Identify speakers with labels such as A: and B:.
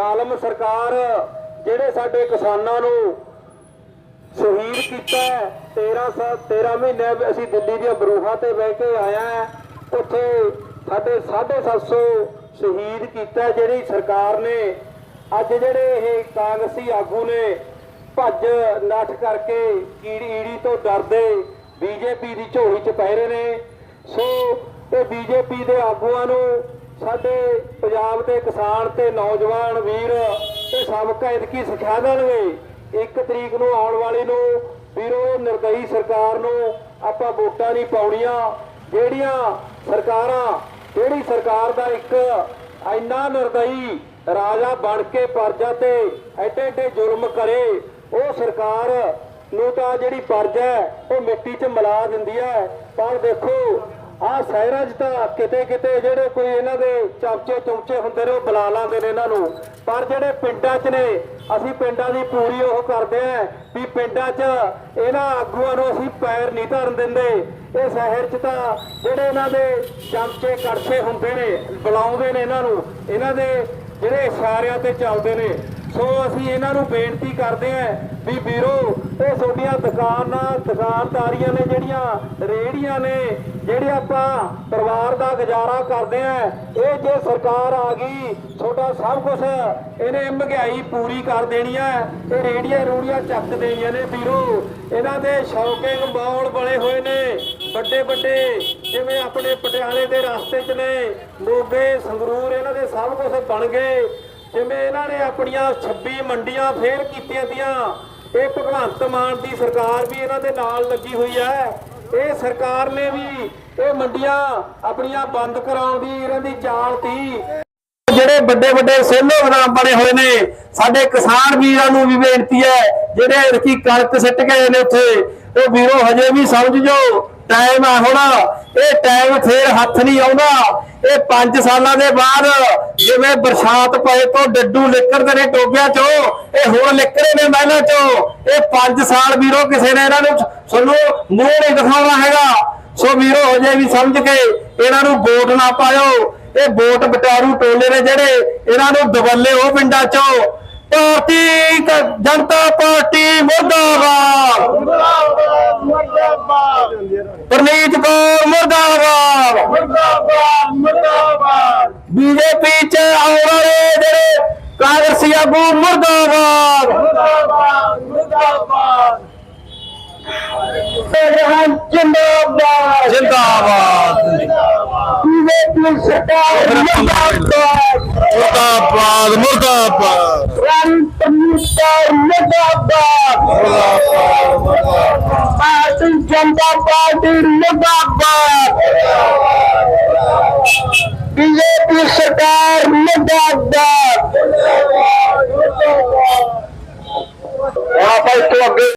A: ਜ਼ਾਲਮ ਸਰਕਾਰ ਜਿਹੜੇ ਸਾਡੇ ਕਿਸਾਨਾਂ ਨੂੰ ਸ਼ਹੀਦ ਕੀਤਾ ਹੈ। 13 ਸਾ 13 ਮਹੀਨੇ ਅਸੀਂ ਦਿੱਲੀ ਦੀਆਂ ਬਰੂਹਾਂ ਤੇ ਬਹਿ ਕੇ ਆਇਆ ਉੱਥੇ ਸਾਡੇ 750 ਸ਼ਹੀਦ ਕੀਤਾ ਜਿਹੜੀ ਸਰਕਾਰ ਨੇ ਅੱਜ ਜਿਹੜੇ ਇਹ ਕਾਂਗਰਸੀ ਆਗੂ ਨੇ, ਭੱਜ ਨੱਠ ਕਰਕੇ ਕੀੜੀ ਈੜੀ ਤੋਂ ਡਰਦੇ ਬੀਜੇਪੀ ਦੀ ਝੋਲੀ ਚ ਪੈ ਰਹੇ ਨੇ ਸੋ ਇਹ ਬੀਜੇਪੀ ਦੇ ਆਗੂਆਂ ਨੂੰ ਸਾਡੇ ਪੰਜਾਬ ਦੇ ਕਿਸਾਨ ਤੇ ਨੌਜਵਾਨ ਵੀਰ, ਇਹ ਸਾਬਕਾ ਇਤਕੀ ਸਿਖਾ ਦੇਣਗੇ। ਇੱਕ ਤਰੀਕ ਨੂੰ ਆਉਣ ਵਾਲੀ ਨੂੰ ਵੀਰੋ, ਨਿਰਦਈ ਸਰਕਾਰ ਨੂੰ ਆਪਾਂ ਵੋਟਾਂ ਨਹੀਂ ਪਾਉਣੀਆਂ। ਜਿਹੜੀਆਂ ਸਰਕਾਰਾਂ, ਜਿਹੜੀ ਸਰਕਾਰ ਦਾ ਇੱਕ ਇੰਨਾ ਨਿਰਦਈ ਰਾਜਾ ਬਣ ਕੇ ਪਰਜਾ ਤੇ ਐਡੇ ਐਡੇ ਜ਼ੁਲਮ ਕਰੇ, ਉਹ ਸਰਕਾਰ ਨੂੰ ਤਾਂ ਜਿਹੜੀ ਪਰਜਾ ਹੈ, ਉਹ ਮਿੱਟੀ 'ਚ ਮਿਲਾ ਦਿੰਦੀ ਹੈ। ਪਰ ਦੇਖੋ ਆਹ ਸ਼ਹਿਰਾਂ 'ਚ ਤਾਂ ਕਿਤੇ ਕਿਤੇ ਜਿਹੜੇ ਕੋਈ ਇਹਨਾਂ ਦੇ ਚਮਚੇ ਚੁਮਚੇ ਹੁੰਦੇ ਨੇ, ਉਹ ਬੁਲਾ ਲਾਂਦੇ ਨੇ ਇਹਨਾਂ ਨੂੰ। ਪਰ ਜਿਹੜੇ ਪਿੰਡਾਂ 'ਚ ਨੇ, ਅਸੀਂ ਪਿੰਡਾਂ ਦੀ ਪੂਰੀ ਉਹ ਕਰਦੇ ਆਂ ਵੀ ਪਿੰਡਾਂ 'ਚ ਇਹਨਾਂ ਆਗੂਆਂ ਨੂੰ ਅਸੀਂ ਪੈਰ ਨਹੀਂ ਧਰਨ ਦਿੰਦੇ। ਇਹ ਸ਼ਹਿਰ 'ਚ ਤਾਂ ਜਿਹੜੇ ਇਹਨਾਂ ਦੇ ਚਮਚੇ ਕੜਛੇ ਹੁੰਦੇ ਨੇ, ਬੁਲਾਉਂਦੇ ਨੇ ਇਹਨਾਂ ਨੂੰ। ਇਹਨਾਂ ਦੇ ਜਿਹੜੇ ਇਸ਼ਾਰਿਆਂ ਤੇ ਚੱਲਦੇ ਨੇ। ਸੋ ਅਸੀਂ ਇਹਨਾਂ ਨੂੰ ਬੇਨਤੀ ਕਰਦੇ ਆਂ ਵੀ ਵੀਰੋ, ਇਹ ਤੁਹਾਡੀਆਂ ਦੁਕਾਨਾਂ, ਦੁਕਾਨਦਾਰੀਆਂ ਨੇ ਜਿਹੜੀਆਂ ਰੇੜੀਆਂ ਨੇ, ਜਿਹੜੇ ਆਪਾਂ ਪਰਿਵਾਰ ਦਾ ਗੁਜ਼ਾਰਾ ਕਰਦੇ ਆਂ ਇਹ ਜੇ ਸਰਕਾਰ ਆ ਗਈ, ਤੁਹਾਡਾ ਸਭ ਕੁਝ ਇਹਨੇ ਮਹਿੰਗਾਈ ਪੂਰੀ ਕਰ ਦੇਣੀ ਹੈ ਇਹ ਰੇੜੀਆਂ ਰੂੜੀਆਂ ਚੱਕ ਦੇਣੀਆਂ ਨੇ ਵੀਰੋ। ਇਹਨਾਂ ਦੇ ਸ਼ੌਕਿੰਗ ਮਾਲ ਬਣੇ ਹੋਏ ਨੇ। ਵੱਡੇ ਵੱਡੇ ਜਿਵੇਂ ਆਪਣੇ ਪਟਿਆਲੇ ਦੇ ਰਸਤੇ 'ਚ ਨੇ, ਮੋਗੇ, ਸੰਗਰੂਰ, ਇਹਨਾਂ ਦੇ ਸਭ ਕੁਝ ਬਣ ਗਏ। ਜਿਵੇਂ ਇਹਨਾਂ ਨੇ ਆਪਣੀਆਂ 26 ਮੰਡੀਆਂ ਫੇਰ ਕੀਤੀਆਂ ਦੀਆਂ ਇਹ ਭਗਵੰਤ ਮਾਨ ਦੀ ਸਰਕਾਰ ਵੀ ਇਹਨਾਂ ਦੇ ਨਾਲ ਲੱਗੀ ਹੋਈ ਹੈ। ਇਹ ਸਰਕਾਰ ਨੇ ਵੀ ਇਹ ਮੰਡੀਆਂ ਆਪਣੀਆਂ ਬੰਦ ਕਰਾਉਣ ਦੀ ਇਹਨਾਂ ਦੀ ਚਾਲ ਤੀ। ਜਿਹੜੇ ਵੱਡੇ ਵੱਡੇ ਸੋਲੋ ਗ੍ਰਾਮ ਬਣੇ ਹੋਏ ਨੇ, ਸਾਡੇ ਕਿਸਾਨ ਵੀਰਾਂ ਨੂੰ ਵੀ ਬੇਨਤੀ ਹੈ, ਜਿਹੜੇ ਇਰਕੀ ਕਣਕ ਸਿੱਟ ਗਏ ਨੇ ਉੱਥੇ, ਉਹ ਵੀਰੋ ਹਜੇ ਵੀ ਸਮਝ ਜੋ ਟਾਈਮ ਆ ਹੁਣ। ਇਹ ਟਾਈਮ ਫੇਰ ਹੱਥ ਨਹੀਂ ਆਉਂਦਾ। ਇਹ 5 ਸਾਲਾਂ ਦੇ ਬਾਅਦ ਜਿਵੇਂ ਬਰਸਾਤ ਪਏ ਤੋਂ ਡੱਡੂ ਨਿਕਲਦੇ ਨੇ ਟੋਬਿਆਂ ਚੋਂ, ਇਹ ਹੁਣ ਨਿਕਲੇ ਨੇ ਮਹਿਲਾਂ ਚੋਂ। ਇਹ 5 ਸਾਲ ਵੀਰੋ ਕਿਸੇ ਨੇ ਇਹਨਾਂ ਨੂੰ ਸਾਨੂੰ ਮੂੰਹ ਨਹੀਂ ਦਿਖਾਉਣਾ ਹੈਗਾ। ਸੋ ਵੀਰੋ, ਹਜੇ ਵੀ ਸਮਝ ਕੇ ਇਹਨਾਂ ਨੂੰ ਵੋਟ ਨਾ ਪਾਇਓ। ਇਹ ਵੋਟ ਬਟਾਰੂ ਟੋਲੇ ਨੇ ਜਿਹੜੇ ਇਹਨਾਂ ਨੂੰ ਦਬੱਲੇ ਉਹ ਪਿੰਡਾਂ ਚੋਂ। ਭਾਰਤੀ ਜਨਤਾ ਪਾਰਟੀ ਮੁਰਦਾਬਾਦ
B: ਮੁਰਦਾਬਾਦ। ਮੁਰਦਾਬਾਦ
A: ਪ੍ਰਨੀਤ ਕੌਰ ਮੁਰਦਾਬਾਦ
B: ਮੁਰਦਾਬਾਦ ਮੁਰਦਾਬਾਦ
A: ਬੀਜੇਪੀ ਚ ਆਉਣ ਵਾਲੇ ਜਿਹੜੇ ਕਾਂਗਰਸੀ ਆਗੂ ਮੁਰਦਾਬਾਦ
B: ਮੁਰਦਾਬਾਦ ਮੁਰਦਾਬਾਦ
A: ਜਹਾਨ ਜਿੰਦਾਬਾਦ ਜਿੰਦਾਬਾਦ ਬੀਜੇਪੀ ਸਰਕਾਰ ਮੁਰਦਾਬਾਦ
C: ਮੁਰਦਾਬਾਦ ਮੁਰਦਾਬਾਦ
A: ਰੰਤ ਮੁਸਤਾਰ ਮੁਰਦਾਬਾਦ ਭਾਰਤੀ ਜਨਤਾ ਪਾਰਟੀ ਮੁਰਦਾਬਾਦ। ਬੀਜੇਪੀ ਸਰਕਾਰ ਮੁਰਦਾਬਾਦ। ਆਪਾਂ ਇਸ ਤੋਂ ਅੱਗੇ